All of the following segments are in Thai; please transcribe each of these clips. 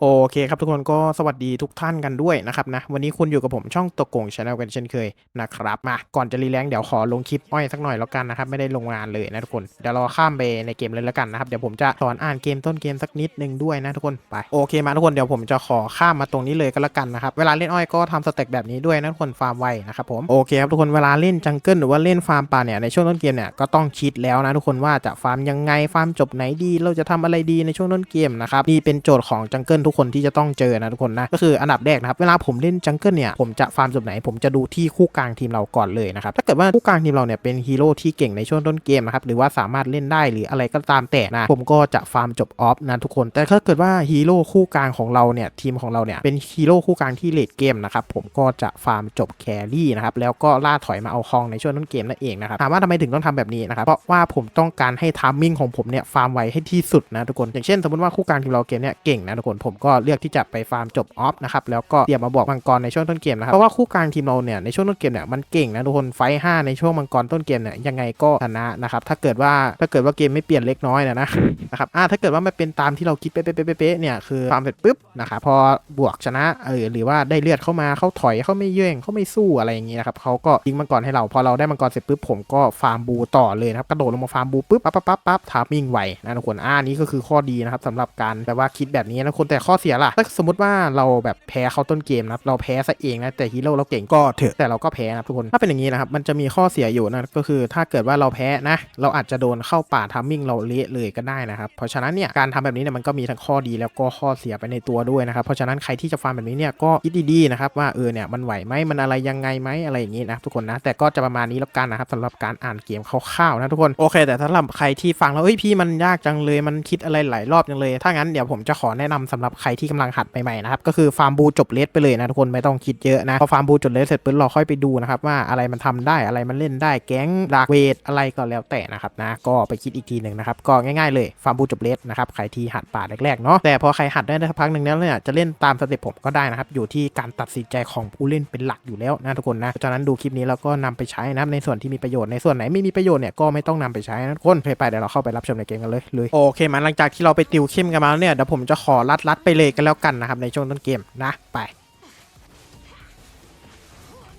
โอเคครับทุกคนก็สวัสดีทุกท่านกันด้วยนะครับนะวันนี้คุณอยู่กับผมช่องตกกงชาแนลกันเช่นเคยนะครับมาก่อนจะรีแลงค์เดี๋ยวขอลงคลิปอ้อยสักหน่อยแล้วกันนะครับไม่ได้ลงงานเลยนะทุกคนเดี๋ยวเราข้ามไปในเกมเลยแล้วกันนะครับเดี๋ยวผมจะสอนอ่านเกมต้นเกมสักนิดนึงด้วยนะทุกคนไปโอเคมาทุกคนเดี๋ยวผมจะขอข้ามมาตรงนี้เลยก็แล้วกันนะครับเวลาเล่นอ้อยก็ทำสเต็กแบบนี้ด้วยนะทุกคนฟาร์มไวนะครับผมโอเคครับทุกคนเวลาเล่นจังเกิลหรือว่าเล่นฟาร์มป่าเนี่ยในช่วงต้นเกมเนี่ยก็ต้องคิดแล้วนะทุกคนว่าจะฟาร์มยังไงฟาร์มจบไหนดี เราจะทำอะไรดีในช่วงต้นเกมนะครับนี่เป็นโจทย์ของจังเกิลทุกคนที่จะต้องเจอนะทุกคนนะก็คืออันดับแรกนะครับเวลาผมเล่นจังเกิลเนี่ยผมจะฟาร์มจบไหน ผมจะดูที่คู่กลางทีมเราก่อนเลยนะครับถ้าเกิดว่าคู่กลางทีมเราเนี่ยเป็นฮีโร่ที่เก่งในช่วงต้นเกมนะครับหรือว่าสามารถเล่นได้หรืออะไรก็ตามแต่นะผมก็จะฟาร์มจบออฟนะทุกคน แต่ถ้าเกิดว่าฮีโร่คู่กลางของเราเนี่ยทีมของเราเนี่ยเป็นฮีโร่คู่กลางที่เลดเกมนะครับผมก็จะฟาร์มจบแครี่นะครับแล้วก็ล่าถอยมาเอาคองในช่วงต้นเกมนั่นเองนะครับถามว่าทำไมถึงต้องทำแบบนี้นะครับเพราะว่าผมต้องการให้ทามมิ่งของผมเนี่ยฟาร์มไวให้ที่สุดนะทุกคนอย่างเช่น สมมติว่าคู่กลางทีมเราเกมเนี่ยเก่งนะทุกคนผมก็เลือกที่จะไปฟาร์มจบออฟนะครับแล้วก็เตรียมมาบอกมังกรในช่วงต้นเกมนะครับเพราะว่าคู่กลางทีมเราเนี่ยในช่วงต้นเกมเนี่ยมันเก่งนะทุกคนไฟห้าในช่วงมังกรต้นเกมเนี่ยยังไงก็ชนะนะครับถ้าเกิดว่าถ้าเกิดว่าเกมไม่เปลี่ยนเล็กน้อยนะนะนะครับอ่าถ้าเกิดว่ามันเป็นตามที่เราคิดเป๊ะๆๆเนี่ยคือฟาร์มเสร็จปุ๊บนะครับพอบวกชนะเออหรือว่าได้เลือดเข้ามาเขาถอยเขาไม่เย่งเขาไม่สู้อะไรอย่างงี้นะครับเขาก็ยิงมังกรให้เราพอเราได้มังกรเสร็จปุ๊บผมก็ฟาร์มบูต่อเลยนะครับกระโดดลงมาฟาร์มบูปุ๊บปั๊บปั๊บปั๊บทามิ่งไวนะทุกคนอ่านี้ก็คือข้อดีนะครับสำหรับการแบบว่าคิดแบบนี้นะคนแต่ข้อเสียล่ะถ้าสมมติว่าเราแบบแพ้เขาต้นเกมนะเราแพ้ซะเองนะแต่ฮีโร่เราเก่งก็เถอะแต่เราก็แพ้นะทุกคนถ้าเป็นอย่างนี้นะครับมันจะมีข้อเสียอยู่นะก็คือถ้าเกิดว่าเราแพ้นะเราอาจจะโดนเข้าป่าทามมิ่งเราเละเลยก็ได้นะครับเพราะฉะนั้นเนี่ยการทำแบบนี้เนี่ยมันก็มีทั้งข้อดีแล้วก็ข้อเสียไปในตัวด้วยนะครับเพราะฉะนั้นใครที่จะฟาร์มแบบนี้เนี่ยก็คิดดีๆนะครับว่าเออเนี่ยมันไหวไหมมันอะไรยังไงไหมอะไรอย่างนี้นะทุกคนนะแต่ก็จะประมาณนี้แล้วกันนะครับสำหรับการอ่านเกมคร่าวๆนะทุกคนโอเค แต่ถ้าสำหรับใครที่ฟังแล้วเอ้ยพี่มันยากจังเลยมันคิดอะไรหลายรอบจังเลย ถ้างั้นเดี๋ยวผมจะขอแนะนำสำหรับใครที่กำลังหัดใหม่ๆนะครับก็คือฟาร์มบูจบเลสไปเลยนะทุกคนไม่ต้องคิดเยอะนะพอฟาร์มบูจบเลสเสร็จปุ๊บเราค่อยไปดูนะครับว่าอะไรมันทำได้อะไรมันเล่นได้แก๊งดาร์กเวทอะไรก็แล้วแต่นะครับนะก็ไปคิดอีกทีหนึ่งนะครับก็ง่ายๆเลยฟาร์มบูจบเลสนะครับใครที่หัดป่าแรกๆเนาะแต่พอใครหัดได้สักพักหนึ่งแล้วเนี่ยจะเล่นตามสเต็ปผมก็ได้นะครับอยู่ที่การตัดสินใจของผู้เล่นเป็นหลักอยู่แล้วนะทุกคนนะเพราะฉะนั้นดูคลิปนี้แล้วก็นำไปใช้นะครับในส่วนที่มีประโยชน์ในส่วนไหนไม่มีประโยชน์เนี่ยก็ไม่ต้องนำไปใช้นะทุกคนไปเดี๋ยวเราเข้าไปรับชมในเกมกันเลยเลยโอเคมาหลังจากที่เราไปติวเข้มกันมาแล้วเนี่ยเดี๋ยวผมจะขอลัดลัดไปเลยกันแล้วกันนะครับในช่วงต้นเกมนะไป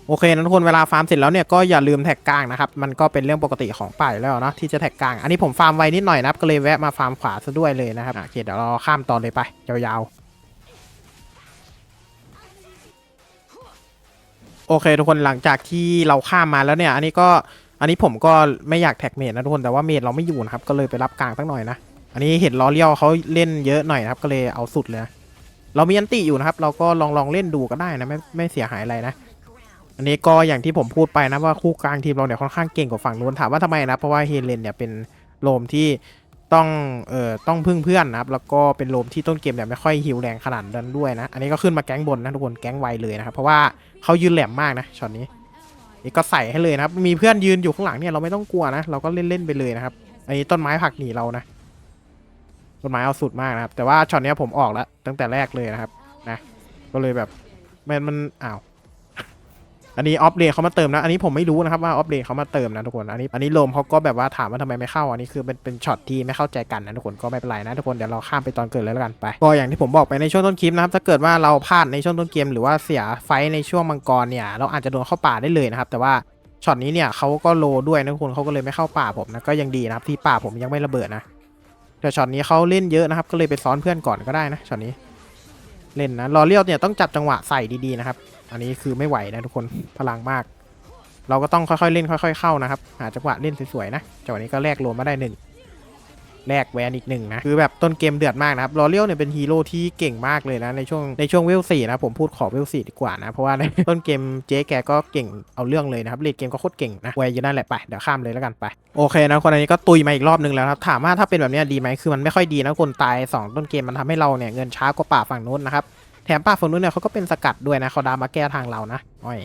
โอเคนะทุกคนเวลาฟาร์มเสร็จแล้วเนี่ยก็อย่าลืมแท็กกลางนะครับมันก็เป็นเรื่องปกติของป่ายแล้วเนาะที่จะแท็กกลางอันนี้ผมฟาร์มไวนิดหน่อยนะครับก็เลยแวะมาฟาร์มขวาซะด้วยเลยนะครับอะโอเคเดี๋ยวเราข้ามตอนเลยไปยาวๆโอเค ทุกคนหลังจากที่เราข้ามมาแล้วเนี่ย อันนี้ก็อันนี้ผมก็ไม่อยากแท็กเมดนะทุกคนแต่ว่าเมดเราไม่อยู่นะครับก็เลยไปรับกลางสักหน่อยนะ อันนี้เห็นล้อเลี้ยวเขาเล่นเยอะหน่อยครับก็เลยเอาสุดเลยนะเรามีอันติอยู่นะครับ เราก็ลองลองเล่นดูก็ได้นะไม่ไม่เสียหายอะไรนะ อันนี้ก็อย่างที่ผมพูดไปนะว่าคู่กลางทีมเราเนี่ยค่อนข้างเก่งกว่าฝั่งนู้นถามว่าทำไมนะเพราะว่าเฮเลนเนี่ยเป็นโลมที่ต้องเอ่อต้องพึ่งเพื่อนนะครับแล้วก็เป็นโลมที่ต้นเกมเนี่ยไม่ค่อยฮิวแรงขนาดนั้นด้วยนะ อันนี้ก็ขึ้นมาแก๊งบนนะทุกคนแก๊งไวเลยนะครับเพราะว่าเขายืนแหลมมากนะช็อตนี้นี่ก็ใส่ให้เลยนะครับมีเพื่อนยืนอยู่ข้างหลังเนี่ยเราไม่ต้องกลัวนะเราก็เล่นเล่นไปเลยนะครับอันนี้ต้นไม้ผักหนีเรานะ ต้นไม้เอาสุดมากนะครับ แต่ว่าช็อตนี้ผมออกแล้ว ตั้งแต่แรกเลยนะครับนะก็เลยแบบมันมันอ้าวอันนี้ออฟเลนเขามาเติมนะ อันนี้ผมไม่รู้นะครับว่าออฟเลนเขามาเติมนะทุกคน อันนี้อันนี้โลมเขาก็แบบว่าถามว่าทำไมไม่เข้า อันนี้คือเป็นเป็นช็อตที่ไม่เข้าใจกันนะทุกคนก็ไม่เป็นไรนะทุกคนเดี๋ยวเราข้ามไปตอนเกิดเลยแล้วกันไป ก็อย่างที่ผมบอกไปในช่วงต้นคลิปนะครับถ้าเกิดว่าเราพลาดในช่วงต้นเกม หรือว่าเสียไฟในช่วงมังกรเนี่ยเราอาจจะโดนเข้าป่าได้เลยนะครับ แต่ว่าช็อตนี้เนี่ยเขาก็โลด้วยนะทุกคนเขาก็เลยไม่เข้าป่าผมนะก็ยังดีนะครับที่ป่าผมยังไม่ระเบิดนะ แต่ช็อตนี้เขาเล่นเยอะนะครับ ก็เลยไปซ้อนเพื่อนก่อนก็ได้นะช็อตนี้ เล่นนะรอเลี้ยวเนี่ยต้องจับจังหวะใส่ดีๆนะครับ อันนี้คือไม่ไหวนะทุกคนพลังมาก เราก็ต้องค่อยๆเล่นค่อย ๆ เข้านะครับหาจังหวะเล่นสวยๆนะจังหวะนี้ก็แลกรวมมาได้หนึ่ง แลกแวนอีกหนึ่งนะคือแบบต้นเกมเดือดมากนะครับลอเลียวเนี่ยเป็นฮีโร่ที่เก่งมากเลยนะในช่วงในช่วงเวลสี่นะผมพูดขอเวลสี่ดีกว่านะเพราะว่าในต้นเกมเจ๊แกก็เก่งเอาเรื่องเลยนะครับเลดเกมก็โคตรเก่งนะแวร์อยู่นั่นแหละไปเดี๋ยวข้ามเลยแล้วกันไปโอเคนะคนอันนี้ก็ตุยมาอีกรอบหนึ่งแล้วครับถามว่าถ้าเป็นแบบนี้ดีไหมคือมันไม่ค่อยดีนะคนตายสองต้นเกมมันทำให้เราเนี่ยเงินช้ากว่าป่าฝั่งนู้นนะครับแถมป่าฝั่งนู้นเนี่ยเขาก็เป็นสกัดด้วยนะเขาดามาแก้ทางเรานะอ้อย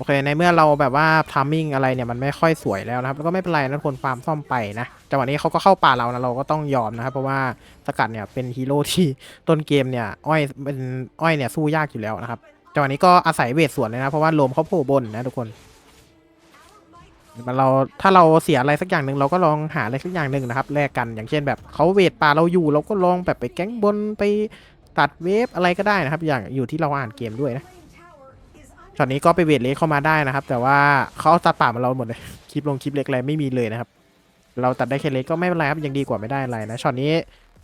โอเคในเมื่อเราแบบว่าทามมิ่งอะไรเนี่ยมันไม่ค่อยสวยแล้วนะครับแล้วก็ไม่เป็นไรนะทุกคนฟาร์มซ่อมไปนะจังหวะนี้เขาก็เข้าป่าเรานะเราก็ต้องยอมนะครับ เพราะว่าสกัดเนี่ยเป็นฮีโร่ที่ต้นเกมเนี่ยอ้อยเป็นอ้อยเนี่ยสู้ยากอยู่แล้วนะครับจังหวะนี้ก็อาศัยเวทสวนเลยนะเพราะว่าลมเขาโผล่บนนะทุกคนมันเราถ้าเราเสียอะไรสักอย่างหนึ่งเราก็ลองหาอะไรสักอย่างหนึ่งนะครับแลกกันอย่างเช่นแบบเขาเวทป่าเราอยู่ เราก็ลองแบบไปแก๊งบนไปตัดเวฟอะไรก็ได้นะครับ อย่างอยู่ที่เราอ่านเกมด้วยนะ ช็อตนี้ก็ไปเวทเล็กเข้ามาได้นะครับ แต่ว่าเขาตัดป่ามาเราหมดเลยคลิปลงคลิปเล็กอะไรไม่มีเลยนะครับ เราตัดได้แค่เล็กก็ไม่เป็นไรครับยังดีกว่าไม่ได้อะไรนะช็อตนี้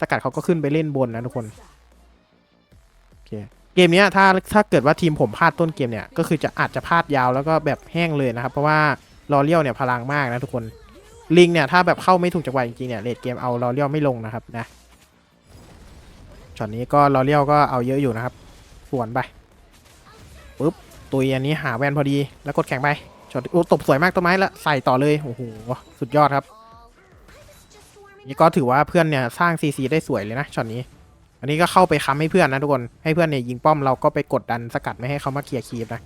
สกัดเขาก็ขึ้นไปเล่นบนนะทุกคนโอเคเกมนี้ถ้าถ้าเกิดว่าทีมผมพลาดต้นเกมเนี่ยก็คือจะอาจจะพลาดยาวแล้วก็แบบแห้งเลยนะครับ เพราะว่าลอเลียวเนี่ยพลังมากนะทุกคนลิงเนี่ยถ้าแบบเข้าไม่ถูกจังหวะจริงๆเนี่ยเลดเกมเอาลอเลียวไม่ลงนะครับนะช็อตนี้ก็ลอเลียวก็เอาเยอะอยู่นะครับสวนไป ตุยอันนี้หาแวนพอดีแล้วกดแข่งไปช็อตโอ้ตบสวยมากต้นไม้ละใส่ต่อเลยโอ้โหสุดยอดครับ นี่ก็ถือว่าเพื่อนเนี่ยสร้างซีซีได้สวยเลยนะช็อตนี้ อันนี้ก็เข้าไปค้ำให้เพื่อนนะทุกคนให้เพื่อนเนี่ยยิงป้อมเราก็ไปกดดันสกัดไม่ให้เขามาเคลียร์คีบนะ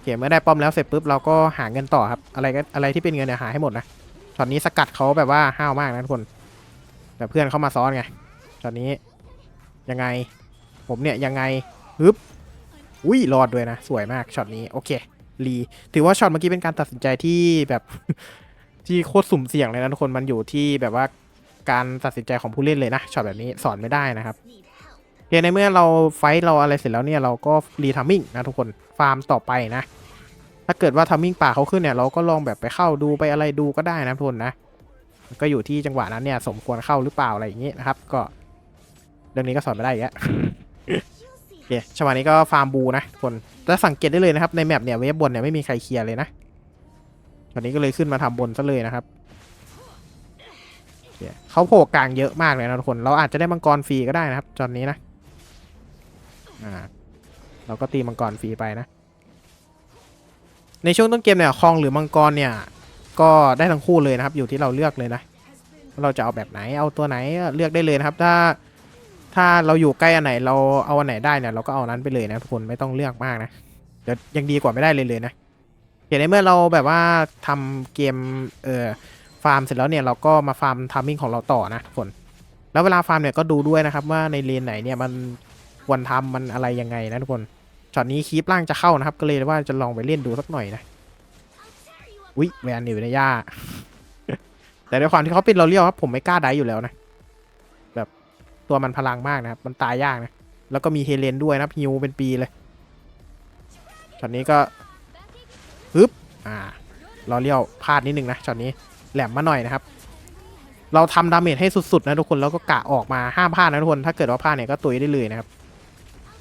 เขียเมื่อได้ป้อมแล้วเสร็จปุ๊บเราก็หาเงินต่อครับอะไรก็อะไรที่เป็นเงินเนี่ยหาให้หมดนะช็อตนี้สกัดเขาแบบว่าห้าวมากนะทุกคน แต่เพื่อนเข้ามาซ้อนไงช็อตนี้ยังไง ผมเนี่ยยังไงฮึบ อุ้ยรอดด้วยนะ สวยมากช็อตนี้โอเครีถือว่าช็อตเมื่อกี้เป็นการตัดสินใจที่แบบที่โคตรสุ่มเสี่ยงเลยนะทุกคนมันอยู่ที่แบบว่าการตัดสินใจของผู้เล่นเลยนะช็อตแบบนี้สอนไม่ได้นะครับเียในเมื่อเราไฟท์เราอะไรเสร็จแล้วเนี่ยเราก็รีทัมมิ่งนะทุกคนฟาร์มต่อไปนะ ถ้าเกิดว่าทัมมิ่งป่าเขาขึ้นเนี่ยเราก็ลองแบบไปเข้าดูไปอะไรดูก็ได้นะทุกคนนะก็อยู่ที่จังหวะนั้นเนี่ยสมควรเข้าหรือเปล่าอะไรอย่างนี้นะครับ ก็เรื่องนี้ก็สอนไม่ได้อีกแล้ว เคจังหวะนี้ก็ฟาร์มบูนะทุกคนจะสังเกตได้เลยนะครับในแมปเนี่ยเวฟบนเนี่ยไม่มีใครเคลียร์เลยนะตอนนี้ก็เลยขึ้นมาทำบนซะเลยนะครับเคเขาโผล่กลางเยอะมากเลยนะทุกคน เราอาจจะได้มังกรฟรีก็ได้นะครับตอนนี้นะอ่าเราก็ตีมังกรฟรีไปนะ ในช่วงต้นเกมเนี่ยคลองหรือมังกรเนี่ย ก็ได้ทั้งคู่เลยนะครับ อยู่ที่เราเลือกเลยนะเราจะเอาแบบไหนเอาตัวไหนเลือกได้เลยนะครับ ถ้า ถ้าเราอยู่ใกล้อันไหนเราเอาอันไหนได้เนี่ยเราก็เอาอันนั้นไปเลยนะทุกคนไม่ต้องเลือกมากนะเดี๋ยวยังดีกว่าไม่ได้เลยเลยนะเห็นในเมื่อเราแบบว่าทำเกมเอ่อฟาร์มเสร็จแล้วเนี่ยเราก็มาฟาร์มทามมิ่งของเราต่อนะทุกคนแล้วเวลาฟาร์มเนี่ยก็ดูด้วยนะครับว่าในเลนไหนเนี่ยมันควรทำมันอะไรยังไงนะทุกคนช็อตนี้คีปล่างจะเข้านะครับ ก็เลยว่าจะลองไปเล่นดูสักหน่อยนะอุ๊ยแวนอยู่ในหญ้าแต่ด้วยความที่เขาเป็นเราเรียวครับผมไม่กล้าได้อยู่แล้วนะ ตัวมันพลังมากนะครับ มันตายยากนะ แล้วก็มีเฮเลนด้วยนะฮิวเป็นปีเลยช็อตนี้ก็ปึ๊บอ่าเราเลี้ยวพลาดนิดนึงนะช็อตนี้แหลมมาหน่อยนะครับ เราทำดาเมจให้สุดๆนะทุกคนแล้วก็กะออกมาห้ามพลาดนะทุกคน ถ้าเกิดว่าพลาดเนี่ยก็ตุยได้เลยนะครับ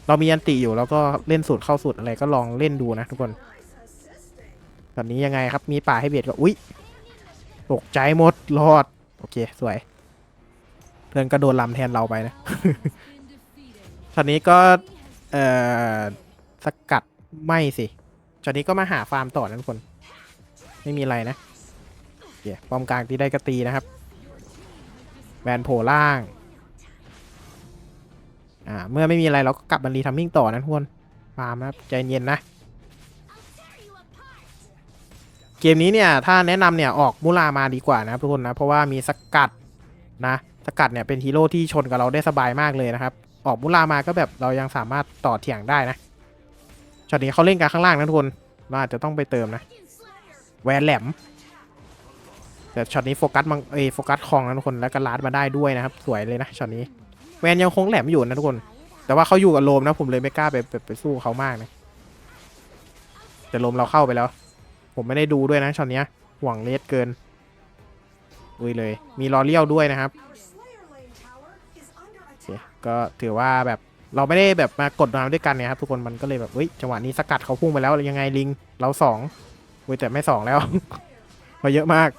เรามียันติอยู่แล้วก็เล่นสูตรเข้าสูตรอะไรก็ลองเล่นดูนะทุกคนตอนนี้ยังไงครับมีป่าให้เบียดก็อุ๊ยตกใจหมดรอด โอเค สวย เพื่อนก็โดนลำแทนเราไปนะตอนนี้ก็ เอ่อ สกัดไม่สิช็อตนี้ก็มาหาฟาร์มต่อนะทุกคน ไม่มีอะไรนะเดี๋ยวป้อมกลางที่ได้กระตีนะครับแวนโผล่ล่าง อ่า เมื่อไม่มีอะไรเราก็กลับมารีทัมมิ่งต่อนะทุกคนฟาร์มนะครับ ใจเย็นนะ เกมนี้เนี่ย ถ้าแนะนำเนี่ย ออกมูลามาดีกว่านะทุกคนนะ เพราะว่ามีสกัดนะ สกัดเนี่ยเป็นฮีโร่ที่ชนกับเราได้สบายมากเลยนะครับ ออกมูลามาก็แบบเรายังสามารถต่อเถียงได้นะช็อตนี้เขาเล่นกันข้างล่างนะทุกคนเราอาจจะต้องไปเติมนะแวนแหลมแต่ช็อตนี้โฟกัสมังเอโฟกัสคลองนะทุกคนแล้วก็ลาดมาได้ด้วยนะครับ สวยเลยนะช็อตนี้แวนยังคงแหลมอยู่นะทุกคน แต่ว่าเขาอยู่กับโลมนะผมเลยไม่กล้าไปไปไปสู้เขามากนะแต่โลมเราเข้าไปแล้ว ผมไม่ได้ดูด้วยนะช็อตนี้หวังเลสเกินดุยเลย มีลอเลียวด้วยนะครับ ก็ถือว่าแบบเราไม่ได้แบบมากดมาด้วยกันเนี่ยครับทุกคนมันก็เลยแบบเฮ้ยจังหวะนี้สกัดเขาพุ่งไปแล้วยังไงลิงเราสองเว้ยแต่ไม่สองแล้ว มาเยอะมาก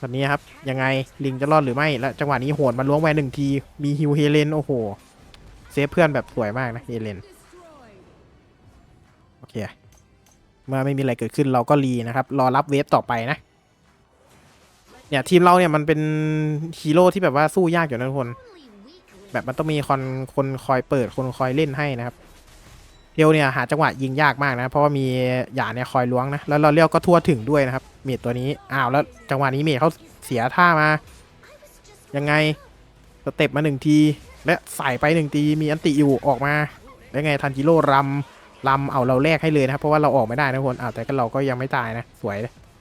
ตอนนี้ครับ ยังไงลิงจะรอดหรือไม่แล้วจังหวะนี้โหนมาล้วงแวนหนึ่งทีมีฮิวเฮเลนโอ้โหเซฟเพื่อนแบบสวยมากนะเฮเลนโอเคเมื่อไม่มีอะไรเกิดขึ้นเราก็รีนะครับ รอรับเวฟต่อไปนะ เนี่ยทีมเราเนี่ยมันเป็นฮีโร่ที่แบบว่าสู้ยากอยู่นะทุกคน แบบมันต้องมีคนคนคอยเปิดคนคอยเล่นให้นะครับเทียวเนี่ยหาจังหวะยิงยากมากนะ เพราะว่ามีหยาเนี่ยคอยล้วงนะ แล้วเราเลี้ยวก็ทั่วถึงด้วยนะครับ เมดตัวนี้อ้าวแล้วจังหวะนี้เมดเขาเสียท่ามา ยังไงสเต็ปมาหนึ่งที และใส่ไปหนึ่งทีมีอันติอยู่ออกมาแล้วไงทันจิโร่รำรำเอาเราแลกให้เลยนะครับเพราะว่าเราออกไม่ได้นะทุกคนอ้าวแต่ก็เราก็ยังไม่ตายนะ สวย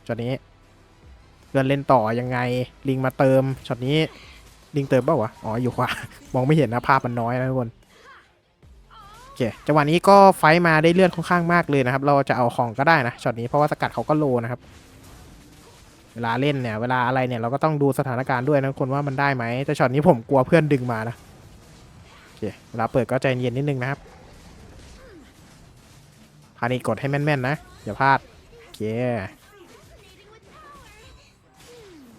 ช็อตนี้เพื่อนเล่นต่อยังไงลิงมาเติมช็อตนี้ ลิงเติมเปล่าวะ อ๋อ อยู่ขวามองไม่เห็นนะภาพมันน้อยนะทุกคนโอเคจังหวะนี้ก็ไฟมาได้เลื่อนค่อนข้างมากเลยนะครับ เราจะเอาของก็ได้นะช็อตนี้เพราะว่าสกัดเขาก็โลนะครับ เวลาเล่นเนี่ย เวลาอะไรเนี่ยเราก็ต้องดูสถานการณ์ด้วยนะทุกคนว่ามันได้ไหมแต่ช็อตนี้ผมกลัวเพื่อนดึงมานะโอเคเวลาเปิดก็ใจเย็นนิดนึงนะครับพานี่กดให้แม่นๆนะอย่าพลาดโอเค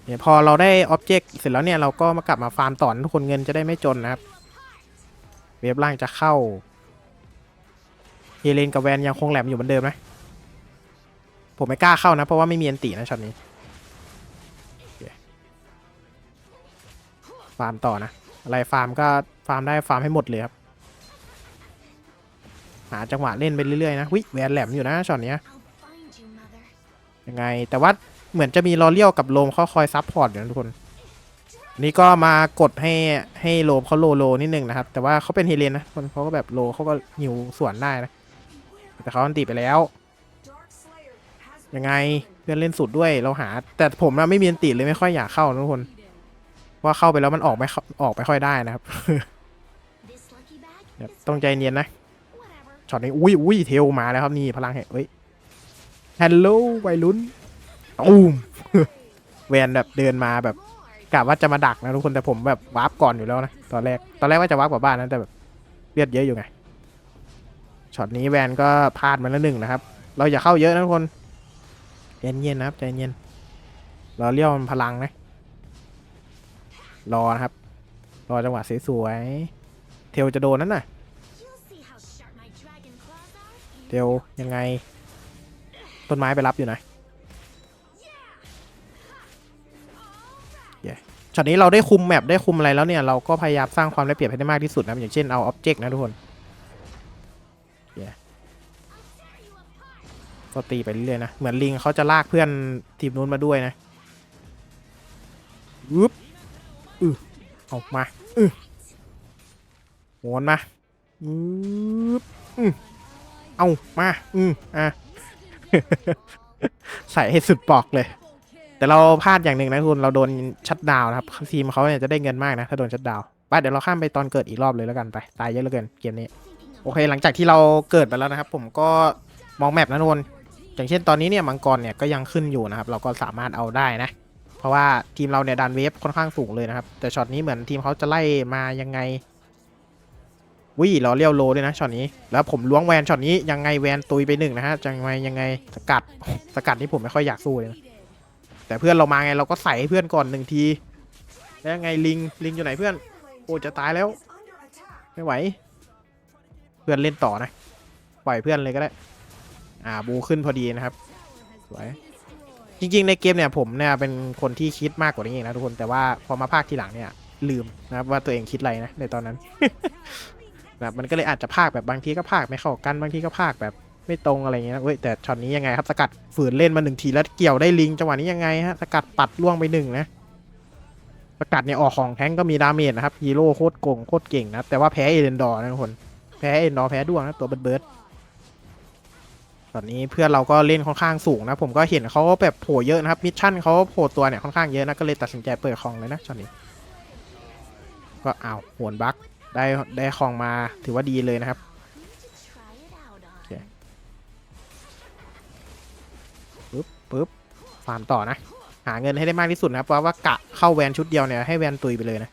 เนี่ยพอเราได้อ็อบเจกต์เสร็จแล้วเนี่ยเราก็มากลับมาฟาร์มต่อนทุกคนเงินจะได้ไม่จนนะครับ เว็บล่างจะเข้าเฮเลนกับแวนยังคงแหลมอยู่เหมือนเดิมนะ ผมไม่กล้าเข้านะ เพราะว่าไม่มีอันตินะช็อตนี้ฟาร์มต่อนะ อะไรฟาร์มก็ฟาร์มได้ฟาร์มให้หมดเลยครับ หาจังหวะเล่นไปเรื่อยๆนะวิแวนแหลมอยู่นะช็อตนี้ยังไงแต่ว่า เหมือนจะมีลอเลียวกับโลมเขาคอยซับพอร์ตอยู่นะทุกคน นี่ก็มากดให้ให้โลมเขาโลโลนิดนึงนะครับ แต่ว่าเขาเป็นเฮเลนนะคนเขาก็แบบโลเขาก็หิวสวนได้นะ แต่เขาอันติไปแล้ว ยังไงเพื่อนเล่นสุดด้วยเราหา แต่ผมนะไม่มีอันติเลยไม่ค่อยอยากเข้านะทุกคนว่าเข้าไปแล้วมันออกไม่ออกไม่ค่อยได้นะครับต้องใจเย็นนะช็อตนี้อุ้ยอุ้ยเทลมาแล้วครับนี่พลังแห่งเอ้ยฮัลโหลวัยรุ่น ตูมแวนแบบเดินมาแบบกะว่าจะมาดักนะทุกคนแต่ผมแบบวาร์ปก่อนอยู่แล้วนะตอนแรกตอนแรกว่าจะวาร์ปกลับบ้านนะแต่แบบเลือดเยอะอยู่ไงช็อตนี้แวนก็พลาดมาแล้วหนึ่งนะครับ เราอย่าเข้าเยอะนะทุกคนเย็นๆนะครับใจเย็นเรอเลี้ยวมันพลังนะรอนะครับ รอจังหวะสวยๆเทลจะโดนนั่นน่ะเทลยังไง ต้นไม้ไปรับอยู่นะ ช็อตนี้เราได้คุมแมปได้คุมอะไรแล้วเนี่ยเราก็พยายามสร้างความได้เปรียบให้ได้มากที่สุดนะอย่างเช่นเอาอ็อบเจกต์นะทุกคนก็ตีไปเรื่อยๆนะเหมือนลิงเขาจะลากเพื่อนทีมนู้นมาด้วยนะอึ๊บอือออกมาอือโหนมาอึ๊บอือเอามาอืออะใส่ให้สุดปอกเลย แต่เราพลาดอย่างหนึ่งนะคุณเราโดนชัดดาวนะครับทีมเขาเนี่ยจะได้เงินมากนะถ้าโดนชัดดาวไปเดี๋ยวเราข้ามไปตอนเกิดอีกรอบเลยแล้วกันไปตายเยอะเหลือเกินเกมนี้โอเค หลังจากที่เราเกิดไปแล้วนะครับ ผมก็มองแมปนะทุกคนอย่างเช่นตอนนี้เนี่ยมังกรเนี่ยก็ยังขึ้นอยู่นะครับ เราก็สามารถเอาได้นะ เพราะว่าทีมเราเนี่ยดันเวฟค่อนข้างสูงเลยนะครับ แต่ช็อตนี้เหมือนทีมเขาจะไล่มายังไงวิ่งเราเลี้ยวโลด้วยนะช็อตนี้ แล้วผมล้วงแวนช็อตนี้ยังไงแวนตุยไปหนึ่งนะฮะจังไงยังไงสกัดสกัดนี่ผมไม่ค่อยอยากสู้เลยนะ แต่เพื่อนเรามาไงเราก็ใส่ให้เพื่อนก่อนหนึ่งที แล้วไงลิงลิงอยู่ไหนเพื่อน โอ้จะตายแล้ว ไม่ไหว เพื่อนเล่นต่อนะปล่อยเพื่อนเลยก็ได้ อ่าบูขึ้นพอดีนะครับสวยจริงๆในเกมเนี่ยผมเนี่ยเป็นคนที่คิดมากกว่านี้อีกนะทุกคนแต่ว่าพอมาภาคทีหลังเนี่ยลืมนะครับว่าตัวเองคิดอะไรนะในตอนนั้นแบบมันก็เลยอาจจะภาคแบบบางทีก็ภาคไม่เข้ากันบางทีก็ภาคแบบ ไม่ตรงอะไรเงี้ยนะเว้ยแต่ช็อตนี้ยังไงครับสกัดฝืนเล่นมาหนึ่งทีแล้วเกี่ยวได้ลิงจังหวะนี้ยังไงฮะสกัดปัดล่วงไปหนึ่งนะสกัดเนี่ยออกของแท้งก็มีดาเมจนะครับฮีโร่โคตรโกงโคตรเก่งนะแต่ว่าแพ้เอเดนดอร์นะทุกคนแพ้เอเดนดอร์แพ้ด้วงนะตัวเบิร์ดเบิร์ดตอนนี้เพื่อนเราก็เล่นค่อนข้างสูงนะ ผมก็เห็นเขาแบบโผล่เยอะนะครับมิชชั่นเขาโผล่ตัวเนี่ยค่อนข้างเยอะนะก็เลยตัดสินใจเปิดคลองเลยนะช็อตนี้ ก็อ้าวหวนบักได้ได้คลองมาถือว่าดีเลยนะครับ ปึ๊บฟาร์มต่อนะ หาเงินให้ได้มากที่สุดนะเพราะว่ากะเข้าแวนชุดเดียวเนี่ยให้แวนตุยไปเลยนะ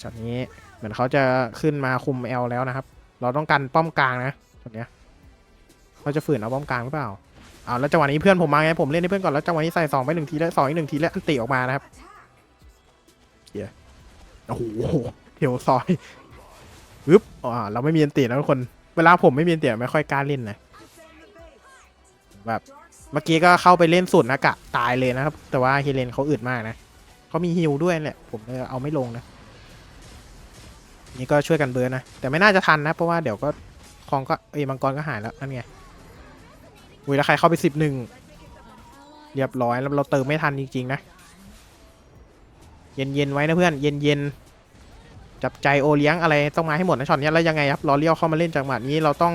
ช็อตนี้เหมือนเขาจะขึ้นมาคุมเอลแล้วนะครับ เราต้องการป้อมกลางนะช็อตนี้เขาจะฝืนเอาป้อมกลางหรือเปล่าเอาแล้วจังหวะนี้เพื่อนผมมาไงผมเล่นให้เพื่อนก่อนแล้วจังหวะนี้ใส่สองไปหนึ่งทีแล้วสองอีกหนึ่งทีแล้วอันติออกมานะครับเฮียโอ้โหเทียวซอยปึ๊บอ่าเราไม่มีอันตินะทุกคน เวลาผมไม่มีอันติไม่ค่อยกล้าเล่นนะ แบบเมื่อกี้ก็เข้าไปเล่นสุดนะกะตายเลยนะครับ แต่ว่าเฮเลนเขาอึดมากนะเขามีฮิลด้วยแหละผมเลยเอาไม่ลงนะนี่ก็ช่วยกันเบิร์นนะ แต่ไม่น่าจะทันนะ เพราะว่าเดี๋ยวก็คองก็เอ้มังกรก็หายแล้วนั่นไงอุ้ยแล้วใครเข้าไปสิบหนึ่งเรียบร้อยแล้วเราเติมไม่ทันจริงๆนะ เย็นๆไว้นะเพื่อน เย็นๆจับใจโอเลี้ยงอะไรต้องมาให้หมดนะช็อตนี้แล้วยังไงครับรอเลี้ยวเข้ามาเล่นจังหวะนี้เราต้อง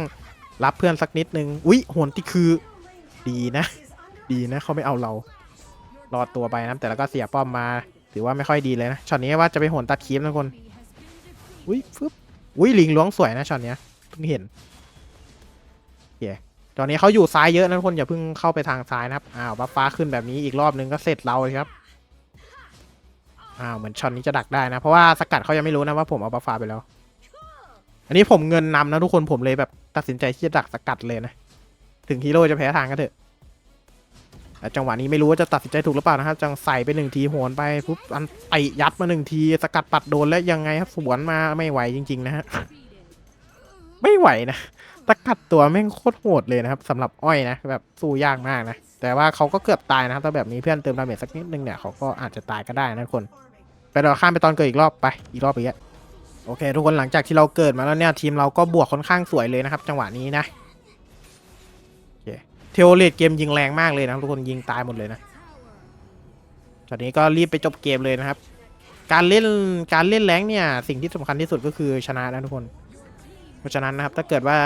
รับเพื่อนสักนิดนึงอุ้ยโหนที่คือ ดีนะ ดีนะเขาไม่เอาเรา รอดตัวไปนะแต่แล้วก็เสียป้อมมา ถือว่าไม่ค่อยดีเลยนะช็อตนี้ว่าจะไปโหนตัดคลิปนะทุกคน อุ้ยฟึบอุ้ยลิงล้วงสวยนะช็อตนี้เพิ่งเห็นโอเคตอนนี้เขาอยู่ซ้ายเยอะนะทุกคนอย่าเพิ่งเข้าไปทางซ้ายนะครับอ้าวบัฟฟ้าขึ้นแบบนี้อีกรอบนึงก็เสร็จเราเลยครับอ้าวเหมือนช็อตนี้จะดักได้นะ เพราะว่าสกัดเขายังไม่รู้นะว่าผมเอาบัฟฟ้าไปแล้ว อันนี้ผมเงินนำนะทุกคนผมเลยแบบตัดสินใจที่จะดักสกัดเลยนะ ถึงฮีโร่จะแพ้ทางก็เถอะแต่จังหวะนี้ไม่รู้ว่าจะตัดสินใจถูกหรือเปล่านะครับจังใส่ไปหนึ่งทีโหนไปปุ๊บอันไตยัดมาหนึ่งที สกัดปัดโดนแล้วยังไงครับสวนมาไม่ไหวจริง ๆ นะฮะไม่ไหวนะสกัดตัวแม่งโคตรโหดเลยนะครับสำหรับอ้อยนะแบบสู้ยากมากนะแต่ว่าเขาก็เกือบตายนะครับถ้าแบบนี้เพื่อนเติมดาเมจสักนิดนึงเนี่ยเขาก็อาจจะตายก็ได้นะทุกคนไปเราข้ามไปตอนเกิดอีกรอบไปอีกรอบไปอะโอเค ทุกคนหลังจากที่เราเกิดมาแล้วเนี่ยทีมเราก็บวกค่อนข้างสวยเลยนะครับ จังหวะนี้นะ โอเลตเกมยิงแรงมากเลยนะทุกคนยิงตายหมดเลยนะตอนนี้ก็รีบไปจบเกมเลยนะครับ การเล่นการเล่นแรงเนี่ยสิ่งที่สำคัญที่สุดก็คือชนะนะทุกคน เพราะฉะนั้นนะครับถ้าเกิดว่า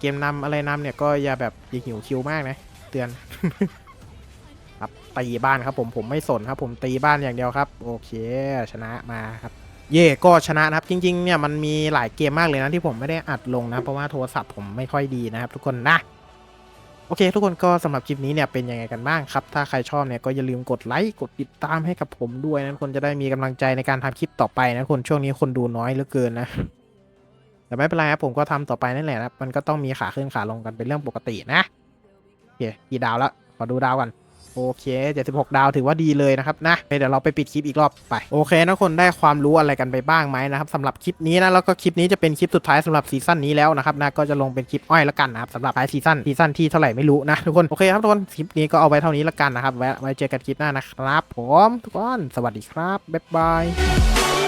เกมนำอะไรนำเนี่ยก็อย่าแบบอย่าหิวคิวมากนะเตือนครับตีบ้านครับผมผมไม่สนครับ ผมตีบ้านอย่างเดียวครับ โอเคชนะมาครับเย่ก็ชนะนะครับจริงๆเนี่ยมันมีหลายเกมมากเลยนะที่ผมไม่ได้อัดลงนะเพราะว่าโทรศัพท์ผมไม่ค่อยดีนะครับทุกคนนะ อเคทุกคนก็สำหรับคลิปนี้เนี่ยเป็นยังไงกันบ้างครับ ถ้าใครชอบเนี่ยก็อย่าลืมกดไลค์กดติดตามให้กับผมด้วยนะคนจะได้มีกำลังใจในการทำคลิปต่อไปนะคนช่วงนี้คนดูน้อยเหลือเกินนะแต่ไม่เป็นไรครับผมก็ทำต่อไปนั่นแหละนะมันก็ต้องมีขาขึ้นขาลงกันเป็นเรื่องปกตินะโอเคกี่ดาวแล้วขอดูดาวกัน โอเค76ดาวถือว่าดีเลยนะครับนะเดี๋ยวเราไปปิดคลิปอีกรอบไปโอเคนะคนได้ความรู้อะไรกันไปบ้างไหมนะครับสำหรับคลิปนี้นะแล้วก็คลิปนี้จะเป็นคลิปสุดท้ายสำหรับซีซั่นนี้แล้วนะครับนะก็จะลงเป็นคลิปอ้อยละกันนะครับสำหรับท้ายซีซั่นซีซั่นที่เท่าไหร่ไม่รู้นะทุกคนโอเคครับทุกคนคลิปนี้ก็เอาไว้เท่านี้ละกันนะครับไว้ไว้เจอกันคลิปหน้านะครับผมทุกคนสวัสดีครับบ๊ายบาย